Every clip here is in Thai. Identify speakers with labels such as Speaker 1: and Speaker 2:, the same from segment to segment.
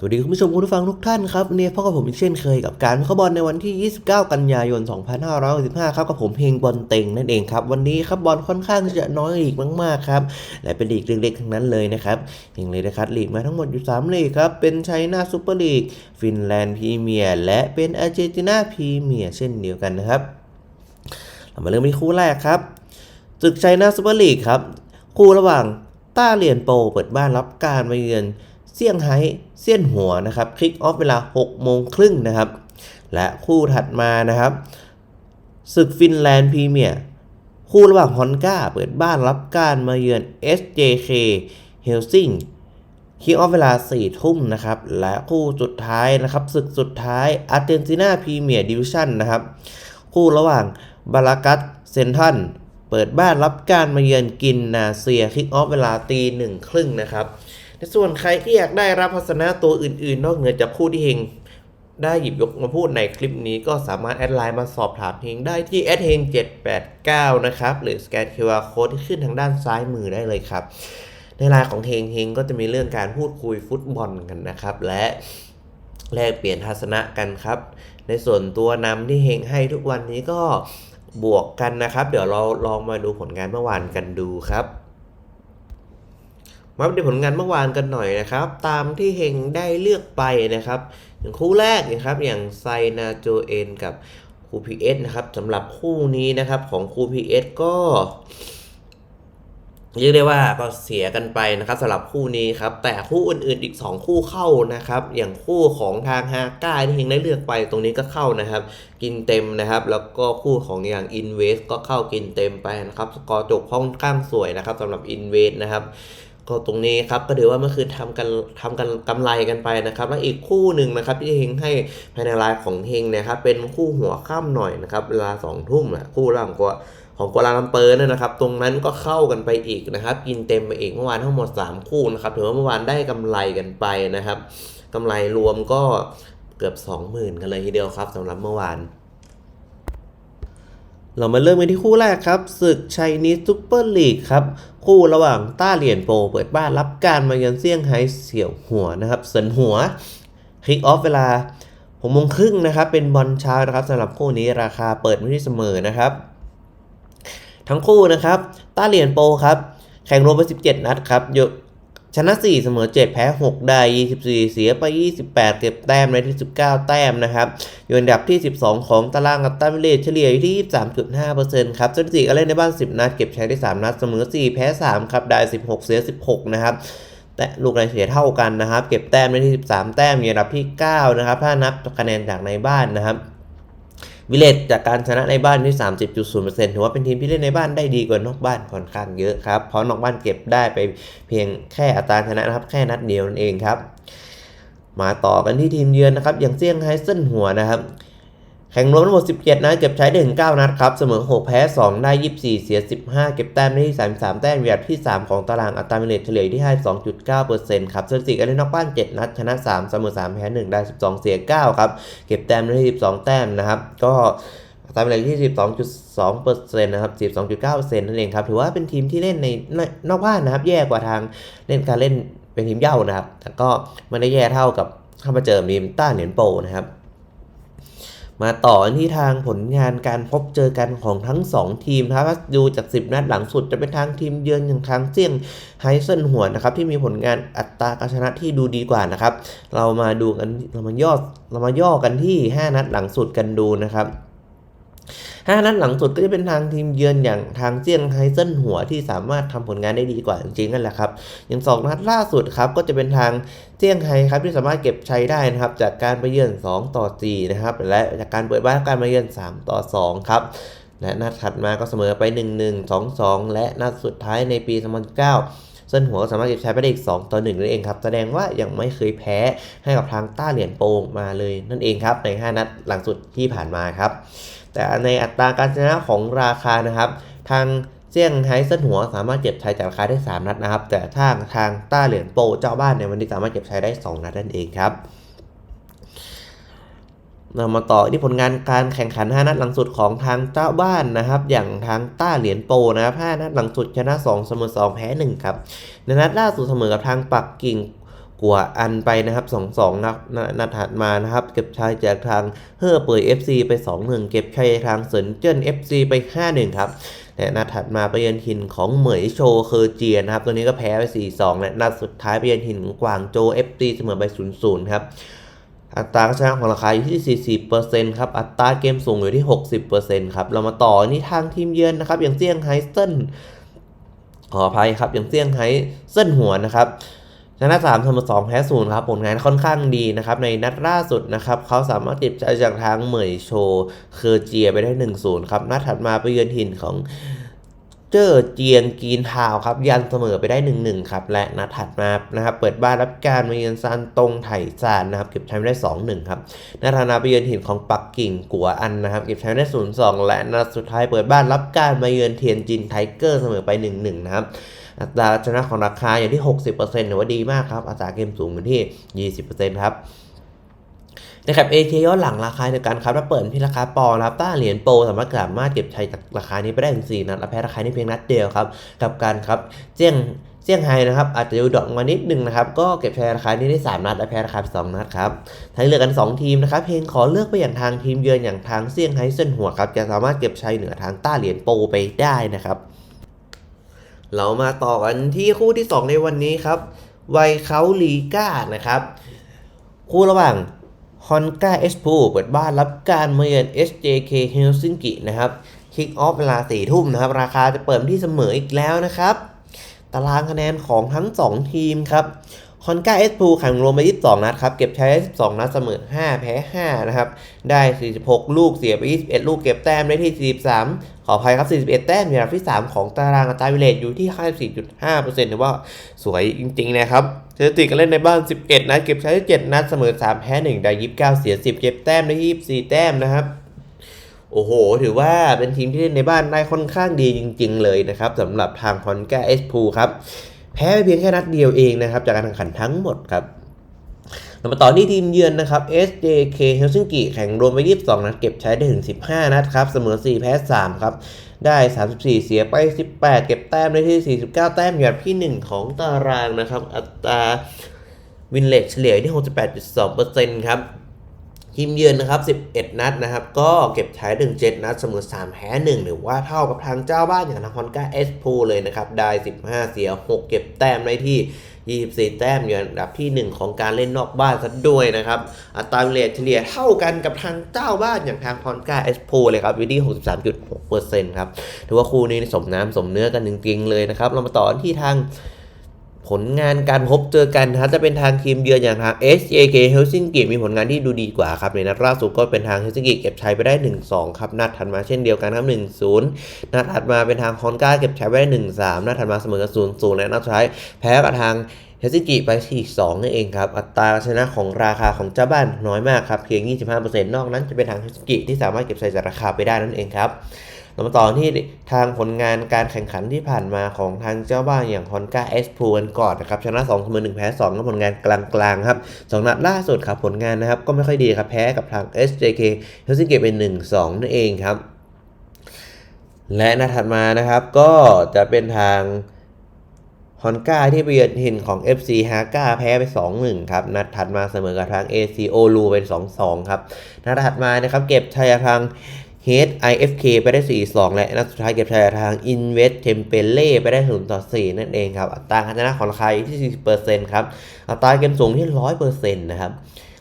Speaker 1: สวัสดีคุณผู้ชมคุณผู้ฟังทุกท่านครับวันนี่พ่อกับผมอีกเช่นเคยกับการเข้าบอลในวันที่ 29 กันยายน 2565 ครับกับผมเพลงบอลเต็งนั่นเองครับ วันนี้ครับบอลค่อนข้างจะน้อยลีกมากๆครับและเป็นลีกเล็กๆทั้งนั้นเลยนะครับอย่างเลยนะครับลีกมาทั้งหมดอยู่ 3 ลีกครับ เป็นไชน่าซูเปอร์ลีกฟินแลนด์พรีเมียร์และเป็นอาร์เจนตินาพรีเมียร์เช่นเดียวกันนะครับเรามาเริ่มที่คู่แรกครับศึกไชน่าซูเปอร์ลีกครับคู่ระหว่างต้าเหรียญโปเปิดบ้านรับการมาเยือน เซี่ยงไฮ้เซี่ยนหัวนะครับคลิกออฟเวลา 6 โมงครึ่งนะครับ และคู่ถัดมานะครับศึกฟินแลนด์พรีเมียร์คู่ระหว่างฮอนก้าเปิดบ้านรับการมาเยือน SJK เฮลซิงคิกออฟเวลา 4 ทุ่มนะครับ และคู่สุดท้ายนะครับศึกสุดท้ายอาร์เจนตินาพรีเมียร์ดิวิชั่นนะครับ คู่ระหว่างบารากัสเซนทันเปิดบ้านรับการมาเยือนกินนาเซียคิกออฟเวลาตีหนึ่งครึ่งนะครับ ในส่วนใครที่อยากได้รับพัสนะตัวอื่น ๆ นอกเหนือจากคู่ที่เฮงได้หยิบยกมาพูดในคลิปนี้ก็สามารถแอดไลน์มาสอบถามเฮงได้ที่แอดเฮง789 นะครับ หรือสแกน QR Code ที่ขึ้นทางด้านซ้ายมือได้เลยครับ ในไลน์ของเฮงเฮงก็จะมีเรื่องการพูดคุยฟุตบอลกันนะครับ และแลกเปลี่ยนทัศนะกันครับ ในส่วนตัวนำที่เฮงให้ทุกวันนี้ก็บวกกันนะครับ เดี๋ยวเราลองมาดูผลงานเมื่อวานกันดูครับ มาดูผลงานเมื่อวานกันหน่อยนะครับ ตามที่เฮงได้เลือกไปนะครับอย่างคู่แรกนะครับอย่างไซนาโจเอนกับคูพีเอสนะครับสำหรับคู่นี้นะครับของคูพีเอสก็เรียกได้ว่าก็เสียกันไปนะครับสำหรับคู่นี้ครับ แต่คู่อื่นๆอีก 2 คู่เข้านะครับ อย่างคู่ของทางฮาก้าที่เฮงได้เลือกไปตรงนี้ก็เข้านะครับ กินเต็มนะครับ แล้วก็คู่ของอย่าง Invest ก็เข้ากินเต็มไปนะครับสกอร์จบค่อนข้างสวยนะครับสำหรับ Invest นะครับ ก็ตรงนี้ครับก็ถือว่าเมื่อคืนทำกันทำกันกำไรกันไปนะครับ และอีกคู่หนึ่งนะครับที่เฮงให้ภายในไลน์ของเฮงเนะครับเป็นคู่หัวค่ำหน่อยนะครับเวลาสองทุ่มแหละคู่ล่างกว่าของกัวลาลัมเปอร์เนี่ยนะครับ ตรงนั้นก็เข้ากันไปอีกนะครับ กินเต็มไปอีกเมื่อวานทั้งหมด 3 คู่นะครับถือว่าเมื่อวานได้กำไรกันไปนะครับกำไรรวมก็เกือบ 20,000 กันเลยทีเดียวครับสำหรับเมื่อวาน เรามาเริ่มกันที่คู่แรกครับศึกชัยนิสซูเปอร์ลีกครับ คู่ระหว่างต้าเหรียญโปเปิดบ้านรับการมาเยือนเซี่ยงไฮ้เสี่ยวหัวนะครับเสินหัวคลิกออฟเวลาหกโมงครึ่งนะครับ เป็นบอลเช้านะครับสำหรับคู่นี้ราคาเปิดไม่ที่เสมอนะครับ ทั้งคู่นะครับ ต้าเหรียญโปครับ แข่งรวมไป 17 นัดครับยก ชนะ 4 เสมอ 7 แพ้ 6 ได้ 24 เสียไป 28 เก็บแต้มในที่ 19 แต้มนะครับ อยู่อันดับที่ 12 ของตารางกับตันเรทเฉลี่ยอยู่ที่ 23.5%ครับสถิติการเล่นในบ้าน 10 นัด เก็บใช้ได้ 3 นัด เสมอ 4 แพ้ 3 ครับ ได้ 16 เสีย 16 นะครับแต่ลูกไรเสียเท่ากันนะครับ เก็บแต้มในที่ 13 แต้มอยู่อันดับที่ 9 นะครับ ถ้านับคะแนนจากในบ้านนะครับ วิเลตจากการชนะในบ้านที่ 30.0%ถือว่าเป็นทีมที่เล่นในบ้านได้ดีกว่านอกบ้านค่อนข้างเยอะครับ เพราะนอกบ้านเก็บได้ไปเพียงแค่อัตราชนะนะครับ แค่นัดเดียวนั่นเองครับ มาต่อกันที่ทีมเยือนนะครับ อย่างเซี่ยงไฮ้เซินหัวนะครับ แข่งรวมทั้งหมด 17 นัดเก็บใช้ได้ถึง 9 นัดครับ เสมอ 6 แพ้ 2 ได้ 24 เสีย 15 เก็บแต้มได้ที่ 33 แต้มอยู่อันดับที่ 3 ของตารางอัตราเมเลตเฉลี่ยอยู่ที่ 52.9%ครับสถิติการเล่นนอกบ้าน 7 นัด ชนะ 3 เสมอ 3 แพ้ 1 ได้ 12 เสีย 9 ครับ เก็บแต้มได้ที่ 12 แต้มนะครับ ก็อัตราเมเลตที่ 12.2%นะครับ 12.9%นั่นเองครับ ถือว่าเป็นทีมที่เล่นในนอกบ้านนะครับ แย่กว่าทางเล่นการเล่นเป็นทีมเย่านะครับแต่ก็ไม่ได้แย่เท่ากับเข้ามาเจอทีมต้าเหนียนโปนะครับ มาต่อที่ทางผลงานการพบเจอกันของทั้ง 2 ทีมนะครับดูจาก 10 นัดหลังสุดจะเป็นทางทีมเยือนอย่างทางเซี่ยงไฮ้เซนหัวนะครับที่มีผลงานอัตราการชนะที่ดูดีกว่านะครับ เรามาดูกันเรามาย่อเรามาย่อกันที่ 5 นัดหลังสุดกันดูนะครับ ห้านัดหลังสุดก็จะเป็นทางทีมเยือนอย่างทางเซี่ยงไฮ้เซินหัวที่สามารถทำผลงานได้ดีกว่าจริงๆนั่นแหละครับอย่างสองนัดล่าสุดครับก็จะเป็นทางเซี่ยงไฮ้ครับที่สามารถเก็บชัยได้นะครับจากการไปเยือน 2 ต่อ4นะครับและจากการเปิดบ้านการมาเยือน 3 ต่อ 2 ครับและนัดถัดมาก็เสมอไป 1-1 2-2 และนัดสุดท้ายในปี 2009 เส้นหัวก็สามารถเก็บใช้ไปได้อีก 2 ต่อ1นั่นเองครับ แสดงว่ายังไม่เคยแพ้ให้กับทางต้าเหรียญโปงมาเลยนั่นเองครับใน 5 นัดหลังสุดที่ผ่านมาครับ แต่ในอัตราการชนะของราคานะครับ ทางเซี่ยงไฮ้เส้นหัวสามารถเก็บชัยจากราคาได้ 3 นัดนะครับ แต่ทางทางต้าเหรียญโปเจ้าบ้านในวันนี้สามารถเก็บชัยได้ 2 นัดนั่นเองครับเรามาต่อที่ผลงานการแข่งขัน 5 นัดหลังสุดของทางเจ้าบ้านนะครับ อย่างทางต้าเหรียญโปนะครับ5นัดหลังสุดชนะ2เสมอ2แพ้1ครับในนัดล่าสุดเสมอกับทางปักกิ่ง กัวอันไปนะครับ 2-2นัดนัดถัดมานะครับ เก็บชัยจากทางเฮอร์เปย FC ไป 2-1 เก็บชัยทางเซินเจิ้น FC ไป 5-1 ครับและนัดถัดมาไปเยือนถิ่นของเหมยโชเคอร์เจียนะครับ ตัวนี้ก็แพ้ไป 4-2 และนัดสุดท้ายไปเยือนถิ่นของกวางโจ FC เสมอไป 0-0 ครับอัตราการชนะของราคาอยู่ที่ 40%ครับ อัตราเกมสูงอยู่ที่ 60%ครับ เรามาต่อนี่ทางทีมเยือนนะครับ อย่างเซี่ยงไฮ้เซินขออภัยครับ อย่างเซี่ยงไฮ้เซินหัวนะครับ ชนะ3เสมอ2แพ้0ครับผลงานค่อนข้างดีนะครับในนัดล่าสุดนะครับเขาสามารถติดใจจากทางเหมยโชเคอร์เจียไปได้ 1-0 ครับนัดถัดมาไปเยือนถิ่นของ เจอเจียงกีนทาวครับ ยันเสมอไปได้1-1ครับ และนัดถัดมานะครับ เปิดบ้านรับการมาเยือนซานตงไถซานนะครับ เก็บชัยไปได้ 2-1 ครับนัดถัดมาไปเยือนถิ่นของปักกิ่งกัวอันนะครับ เก็บชัยไปได้ 0-2 และนัดสุดท้ายเปิดบ้านรับการมาเยือนเทียนจินไทเกอร์เสมอไป 1-1 นะครับอัตราชนะของราคาอยู่ที่ 60%ถือว่าดีมากครับอัตราเกมสูงอยู่ที่ 20%ครับ นะครับเอเย้อนหลังราคาเดียวกันครับถ้าเปิดที่ราคาปอนด์นะครับต้าเหรียญโปรสามารถสามารถเก็บชัยจากราคานี้ไปได้ถึง4นัดและแพ้ราคานี้เพียงนัดเดียวครับ กับการครับเจี้ยงเซี่ยงไฮ้นะครับอาจจะดูดอกมานิดนึงนะครับก็เก็บชัยราคานี้ได้3นัดและแพ้ราคา2นัดครับทั้งเลือกกัน 2 ทีมนะครับเพลงขอเลือกไปอย่างทางทีมเยือนอย่างทางเซี่ยงไฮ้เส้นหัวครับจะสามารถเก็บชัยเหนือทางต้าเหรียญโปรไปได้นะครับเรามาต่อกันที่คู่ที่ 2 ในวันนี้ครับไวเขาลีก้านะครับ คู่ระหว่าง ฮอนก้าเอสพูเปิดบ้านรับการมาเยือน SJK เฮลซิงกินะครับคิกออฟเวลาสี่ทุ่มนะครับ ราคาจะเปิดที่เสมออีกแล้วนะครับ ตารางคะแนนของทั้ง 2 ทีมครับ ฮอนก้าเอสพูแข่งรวมไป 22 นัดครับ เก็บใช้ได้12 นัดเสมอ 5 แพ้ 5 นะครับ ได้ 46 ลูกเสียไป 21 ลูกเก็บแต้มได้ที่ 43 ขออภัยครับ 41 แต้มอยู่อันดับที่ 3 ของตารางอัตราวิเลตอยู่ที่ 54.5%ถือว่าสวยจริง ๆ นะครับสถิติการเล่นในบ้าน 11 นัด เก็บใช้ได้7นัดเสมอ 3 แพ้ 1 ได้ 29 เสีย 10 เก็บแต้มได้ 24 แต้มนะครับโอ้โห ถือว่าเป็นทีมที่เล่นในบ้านได้ค่อนข้างดีจริง ๆ เลยนะครับสำหรับทางฮอนก้าเอสพูครับ แพ้ไปเพียงแค่นัดเดียวเองนะครับ จากการแข่งขันทั้งหมดครับเรามาต่อที่ทีมเยือนนะครับ SJK เฮลซิงกิแข่งรวมไป 22 นัดเก็บใช้ได้ถึง 15 นัดครับ เสมอ 4 แพ้ 3 ครับ ได้ 34 เสียไป 18 เก็บแต้มได้ที่ 49 แต้มอยู่อันดับที่ 1 ของตารางนะครับ อัตราวินเลทเฉลี่ยอยู่ที่ 68.2%ครับ ทีมเยือนนะครับ 11 นัดนะครับ ก็เก็บใช้ถึง7นัดเสมอ 3 แพ้ 1 หรือว่าเท่ากับทางเจ้าบ้านอย่างทางฮอนก้าเอสพูเลยนะครับ ได้ 15 เสีย 6 เก็บแต้มได้ที่ 24 แต้มอยู่อันดับที่ 1 ของการเล่นนอกบ้านซะด้วยนะครับ อัตราเฉลี่ยเฉลี่ยเท่ากันกับทางเจ้าบ้านอย่างทางฮอนก้าเอสพูเลยครับอยู่ที่63.6%ครับ ถือว่าคู่นี้สมน้ำสมเนื้อกันจริงๆเลยนะครับ เรามาต่อที่ทาง ผลงานการพบเจอกันนะครับจะเป็นทางทีมเยือนอย่างทาง SJK Helsinki มีผลงานที่ดูดีกว่าครับในนัดล่าสุดก็เป็นทาง Helsinki เก็บชัยไปได้ 1-2 ครับนัดถัดมาเช่นเดียวกันครับ 1-0 นัดถัดมาเป็นทางฮอนก้าเก็บชัยไปได้ 1-3 นัดถัดมาเสมอกับ0-0 และนัดสุดท้ายแพ้กับทางเฮลซิงกิไปที่2นั่นเองครับ อัตราชนะของราคาของเจ้าบ้านน้อยมากครับเพียง 25%นอกนั้นจะเป็นทางเฮลซิงกิที่สามารถเก็บชัยจากราคาไปได้นั่นเองครับ เรามาต่อที่ทางผลงานการแข่งขันที่ผ่านมาของทางเจ้าบ้านอย่างฮอนก้าเอสพูกันก่อนนะครับชนะ2เสมอ1แพ้2ก็ผลงานกลางๆครับสองนัดล่าสุดครับผลงานนะครับก็ไม่ค่อยดีครับแพ้กับทาง SJK เฮลซิงกิเป็น 1-2 นั่นเองครับ และนัดถัดมานะครับก็จะเป็นทางฮอนก้าที่ไปเยือนหินของ FC ฮาก้าแพ้ไป 2-1 ครับ นัดถัดมาเสมอกับทาง AC โอลูเป็น 2-2 ครับ นัดถัดมานะครับ เก็บชัยทาง H IFK ไปได้ 4-2 และนัดสุดท้ายเก็บชัยทาง Invest Tempele ไปได้0ต่อ4นั่นเองครับอัตราการชนะของราคาอยู่ที่ 40%ครับอัตราเกมสูงที่ 100%นะครับ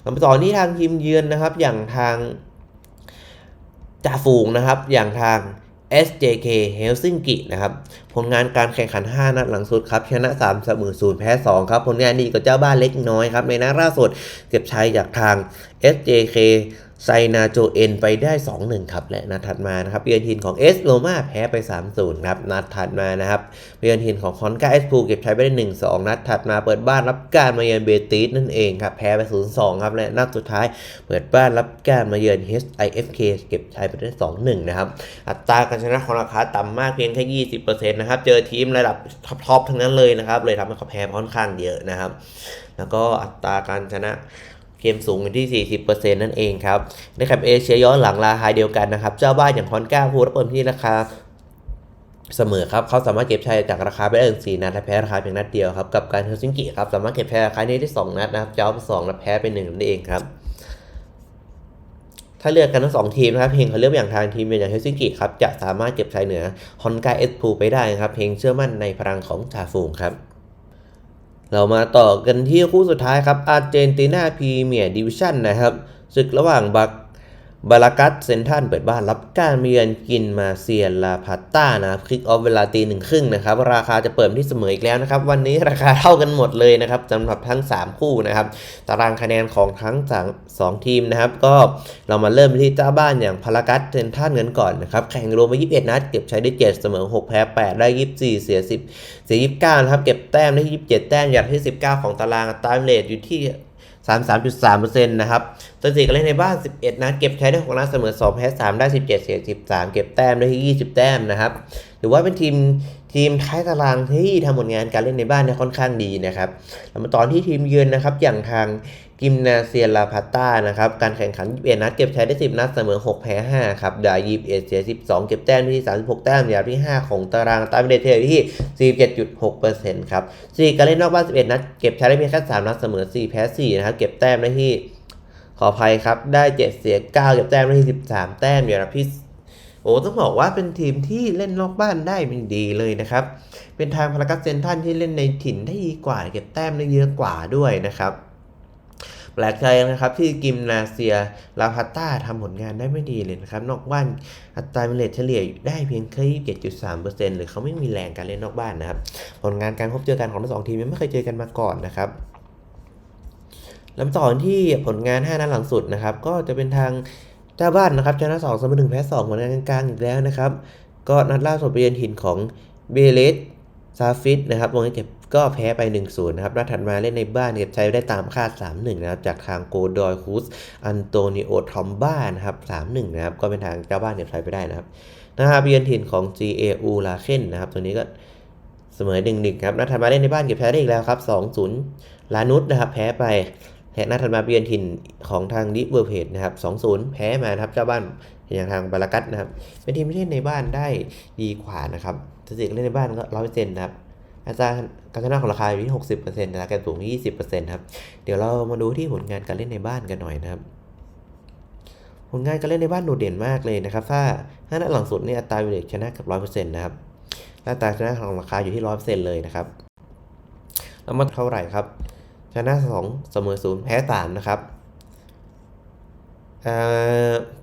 Speaker 1: เราไปต่อที่ทางทีมเยือนนะครับอย่างทางจ่าฝูงนะครับอย่างทาง SJK Helsinki นะครับ ผลงานการแข่งขัน 5 นัดหลังสุดครับ ชนะ 3 เสมอ0แพ้ 2 ครับ ผลงานดีกว่าเจ้าบ้านเล็กน้อยครับ ในนัดล่าสุดเก็บชัยจากทาง SJK ไซนาโจเอ็นไปได้ 2-1 ครับ และนัดถัดมานะครับเยือนทีมของเอสโรมาแพ้ไป 3-0 ครับ นัดถัดมานะครับเยือนทีมของคอนกาเอสพูเก็บใชัยไปได้ 1-2 นัดถัดมาเปิดบ้านรับการมาเยือนเบติสนั่นเองครับ แพ้ไป 0-2 ครับ และนัดสุดท้ายเปิดบ้านรับการมาเยือน HIFK เก็บใชัยไปได้ 2-1 นะครับ อัตราการชนะของราคาต่ำมากเพียงแค่ 20%นะครับ เจอทีมระดับท็อปๆทั้งนั้นเลยนะครับ เลยทำให้เขาแพ้ค่อนข้างเยอะนะครับ แล้วก็อัตราการชนะ เกมสูงอยู่ที่ 40%นั่นเองครับนะครับเอเชียย้อนหลังราคาเดียวกันนะครับ เจ้าบ้านอย่างฮอนก้าพูดเปิดที่ราคาเสมอครับเขาสามารถเก็บชัยจากราคาไปได้ถึง4นัดและแพ้ราคาเพียงนัดเดียวครับกับการเฮลซิงกิครับสามารถเก็บชัยราคานี้ได้สองนัดนะครับเจ้าไปสองและแพ้ไปหนึ่งนั่นเองครับถ้าเลือกกันทั้งสองทีมนะครับเพลงเขาเลือกอย่างทางทีมอย่างเฮลซิงกิครับจะสามารถเก็บชัยเหนือฮอนกาเอสพูไปได้ครับเพลงเชื่อมั่นในพลังของจ่าฝูงครับ เรามาต่อกันที่คู่สุดท้ายครับอาร์เจนตินาพรีเมียร์ดิวิชั่นนะครับศึกระหว่างบัก บาลากัสเซนทันเปิดบ้านรับการเยือนกินมาเซียลาพาต้านะครับคลิกออฟเวลาตีหนึ่งครึ่งนะครับราคาจะเปิดที่เสมออีกแล้วนะครับ วันนี้ราคาเท่ากันหมดเลยนะครับสำหรับทั้ง 3 คู่นะครับ ตารางคะแนนของทั้งสองทีมนะครับ ก็เรามาเริ่มที่เจ้าบ้านอย่างพารากัสเซนทันกันก่อนนะครับแข่งรวมมา21 นัด เก็บใช้ได้ 7 เสมอ 6 แพ้ 8 ได้ 24 เสีย 10 เสีย 29นะครับเก็บแต้มได้ 27 แต้มยัดที่ 19 ของตารางตราเลทอยู่ที่ 33.3%นะครับสถิติการเล่นในบ้าน 11นัดเก็บใช้ได้6นัดเสมอ2แพ้3ได้ 17 เสีย13 เก็บแต้มได้ที่20 แต้มนะครับถือว่าเป็นทีมทีมท้ายตารางที่ทำผลงานการเล่นในบ้านเนี่ยค่อนข้างดีนะครับแล้วมาตอนที่ทีมเยือนนะครับอย่างทาง กิมนาเซียลาพาต้านะครับการแข่งขัน 21 นัดเก็บใช้ได้ 10 นัดเสมอ 6 แพ้ 5 ครับดา21เสีย 12 เก็บแต้มที่ 36 แต้มยาที่ 5 ของตารางตามเดทเทอที่ 47.6%ครับสี่การเล่นนอกบ้าน 11 นัดเก็บใช้ได้เพียงแค่3นัดเสมอ 4 แพ้ 4 นะครับเก็บแต้มได้ที่ขออภัยครับได้ 7 เสีย 9 เก็บแต้มได้ที่ 13 แต้มยาพิษโอ้ต้องบอกว่าเป็นทีมที่เล่นนอกบ้านได้เป็นดีเลยนะครับเป็นทางพารากัสเซนทันที่เล่นในถิ่นได้ดีกว่า เก็บแต้มได้เยอะกว่าด้วยนะครับ แปลกใจนะครับที่กิมนาเซียลาพาต้าทำผลงานได้ไม่ดีเลยนะครับ นอกบ้านอัตราเมเลตเฉลี่ยได้เพียงแค่7.3%หรือเขาไม่มีแรงการเล่นนอกบ้านนะครับ ผลงานการพบเจอกันของทั้งสองทีมยังไม่เคยเจอกันมาก่อนนะครับลำต่อที่ผลงาน 5นัดหลังสุดนะครับ ก็จะเป็นทางเจ้าบ้านนะครับชนะ2เสมอ1แพ้2ผลงานกลางๆอีกแล้วนะครับ ก็นัดล่าสุดไปเยือนถิ่นของเบเลสซาฟิตนะครับวงเก็บ ก็แพ้ไป 1-0 นะครับนัดถัดมาเล่นในบ้านเก็บชัยได้ตามคาด 3-1 นะครับ จากทางโกดอยคูสอันโตนิโอทอมบ้านะครับ 3-1 นะครับ ก็เป็นทางเจ้าบ้านเก็บชัยไปได้นะครับนะครับเยือนถิ่นของ GAU ลาเคนนะครับ ตัวนี้ก็เสมอ1-1ครับนัดถัดมาเล่นในบ้านเก็บแพ้ได้อีกแล้วครับ 2-0 ลานุสนะครับ แพ้ไปแพ้นัดถัดมาเยือนถิ่นของทางดิเวอร์เพดนะครับ 2-0 แพ้มานะครับเจ้าบ้านอย่างทางบาลากัสนะครับ เป็นทีมที่เล่นในบ้านได้ดีกว่านะครับสถิติเล่นในบ้านก็ร้อยเปอร์เซ็นต์นะครับ อัตราการชนะของราคาอยู่ที่ 60%อัตราการสูงที่20%ครับ เดี๋ยวเรามาดูที่ผลงานการเล่นในบ้านกันหน่อยนะครับ ผลงานการเล่นในบ้านโดดเด่นมากเลยนะครับ ถ้าถ้านัดหลังสุดเนี่ยอัตราเวลชนะกับ 100%นะครับอัตราชนะของราคาอยู่ที่ 100%เลยนะครับ แล้วมาเท่าไหร่ครับ ชนะ 2 เสมอ 0 แพ้ 3 นะครับ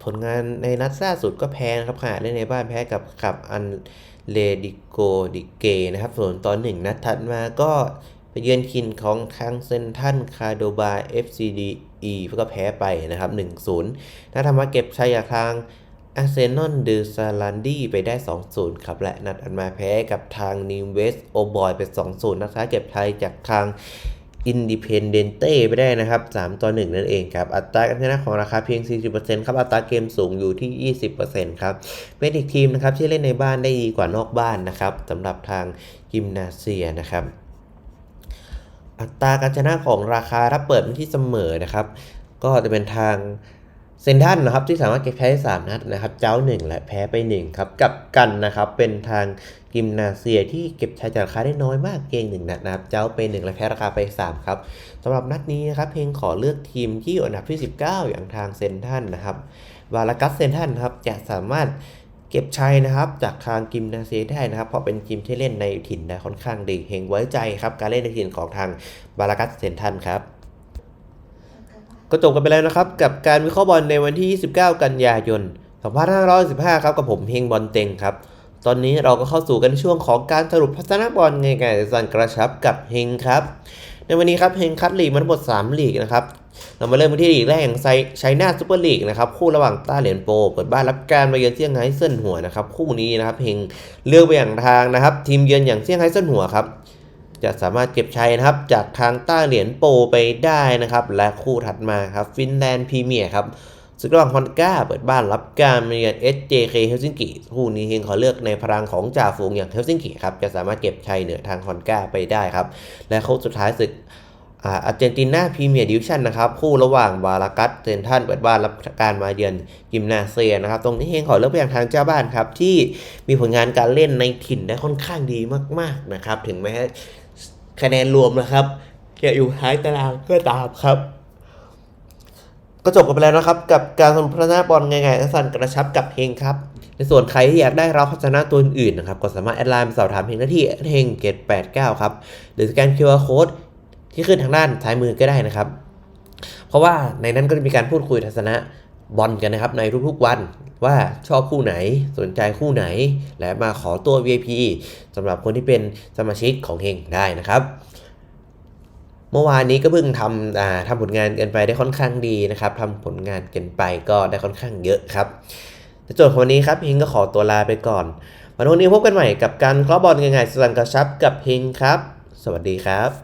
Speaker 1: ผลงานในนัดล่าสุดก็แพ้นะครับขณะเล่นในบ้านแพ้กับกับอันเลดิโกดิเกนะครับ ส่วนตอนหนึ่งนัดถัดมาก็ไปเยือนคินของทางเซนทันคาโดบา FCDE เพื่อก็แพ้ไปนะครับ 1-0นัดทำมาเก็บชัยจากทางอาร์เซนอลเดอซาลันดีไปได้ 2-0 ครับ และนัดอันมาแพ้กับทางนิวเวสโอบอยไป 2-0 นัดท้าเก็บชัยจากทาง อินดิเพนเดนเต้ไปได้นะครับ 3 ต่อ 1 นั่นเองครับ อัตราการชนะของราคาเพียง 40%ครับอัตราเกมสูงอยู่ที่ 20%ครับเป็นอีกทีมนะครับที่เล่นในบ้านได้ดีกว่านอกบ้านนะครับสำหรับทางกิมนาเซียนะครับอัตราการชนะของราคาถ้าเปิดที่เสมอนะครับ ก็จะเป็นทาง เซนทันนะครับที่สามารถเก็บแพ้ได้3นัดนะครับ เจ้า 1 และแพ้ไป 1 ครับ กับกันนะครับ เป็นทางกิมนาเซียที่เก็บชัยจากราคาได้น้อยมากเกงหนึ่งนัดนะครับ เจ้าไป 1 และแพ้ราคาไป 3 ครับสำหรับนัดนี้นะครับเพลงขอเลือกทีมที่อยู่อันดับที่ 19 อย่างทางเซนทันนะครับวาลากัสเซนทันครับจะสามารถเก็บชัยนะครับจากทางกิมนาเซียได้นะครับ เพราะเป็นทีมที่เล่นในถิ่นได้ค่อนข้างดีเฮงไว้ใจครับการเล่นในถิ่นของทางบาลากัสเซนทันครับ ก็จบกันไปแล้วนะครับ กับการวิเคราะห์บอลในวันที่ 29 กันยายน 2515 ครับกับผมเฮงบอลเต็งครับ ตอนนี้เราก็เข้าสู่กันช่วงของการสรุปพัฒนาบอลไง่ายๆสั้นกระชับกับเฮงครับ ในวันนี้ครับเฮงคัดลีกมาทั้งหมด 3 ลีกนะครับ เรามาเริ่มกันที่ลีกแรกอย่างไซไชน่าซูเปอร์ลีกนะครับคู่ระหว่างต้าเหรียญโปเปิดบ้านรับการมาเยือนเซี่ยงไฮ้เซินหัวนะครับคู่นี้นะครับเฮงเลือกไปอย่างทางนะครับ ทีมเยือนอย่างเซี่ยงไฮ้เซินหัวครับ จะสามารถเก็บชัยนะครับ จากทางต้าเหรียญโปไปได้นะครับ และคู่ถัดมาครับฟินแลนด์พรีเมียร์ครับศึกระหว่างฮอนก้าเปิดบ้านรับการมาเยือน SJK เฮลซิงกิคู่นี้เฮงขอเลือกในพลังของจ่าฝูงอย่างเฮลซิงกิครับจะสามารถเก็บชัยเหนือทางฮอนก้าไปได้ครับ และคู่สุดท้ายศึกอาร์เจนตินาพรีเมียร์ดิวิชั่นนะครับ คู่ระหว่างบารากัสเซนทันเปิดบ้านรับการมาเยือนยิมนาเซียนะครับ ตรงนี้เฮงขอเลือกไปอย่างทางเจ้าบ้านครับ ที่มีผลงานการเล่นในถิ่นได้ค่อนข้างดีมาก ๆนะครับ ถึงแม้ คะแนนรวมนะครับจะอยู่ท้ายตารางก็ตามครับ ก็จบกันไปแล้วนะครับ กับการสนทนาบอลง่ายๆสั้นกระชับกับเฮงครับ ในส่วนใครที่อยากได้รับพัฒนาตัวอื่นนะครับ ก็สามารถแอดไลน์มาสอบถามเฮงได้ที่เฮงเกต89ครับ หรือสแกน QR Code ที่ขึ้นทางด้านซ้ายมือก็ได้นะครับ เพราะว่าในนั้นก็จะมีการพูดคุยทัศนะ บอลกันนะครับในทุกๆวันว่าชอบคู่ไหนสนใจคู่ไหน และมาขอตัว VIP สำหรับคนที่เป็นสมาชิกของเฮงได้นะครับ เมื่อวานนี้ก็เพิ่งทำทำผลงานกันไปได้ค่อนข้างดีนะครับทำผลงานกันไปก็ได้ค่อนข้างเยอะครับในส่วนวันนี้ครับเฮงก็ขอตัวลาไปก่อนวันนี้พบกันใหม่กับการคาะบอลง่ายๆสันกระชับกับเฮงครับ สวัสดีครับ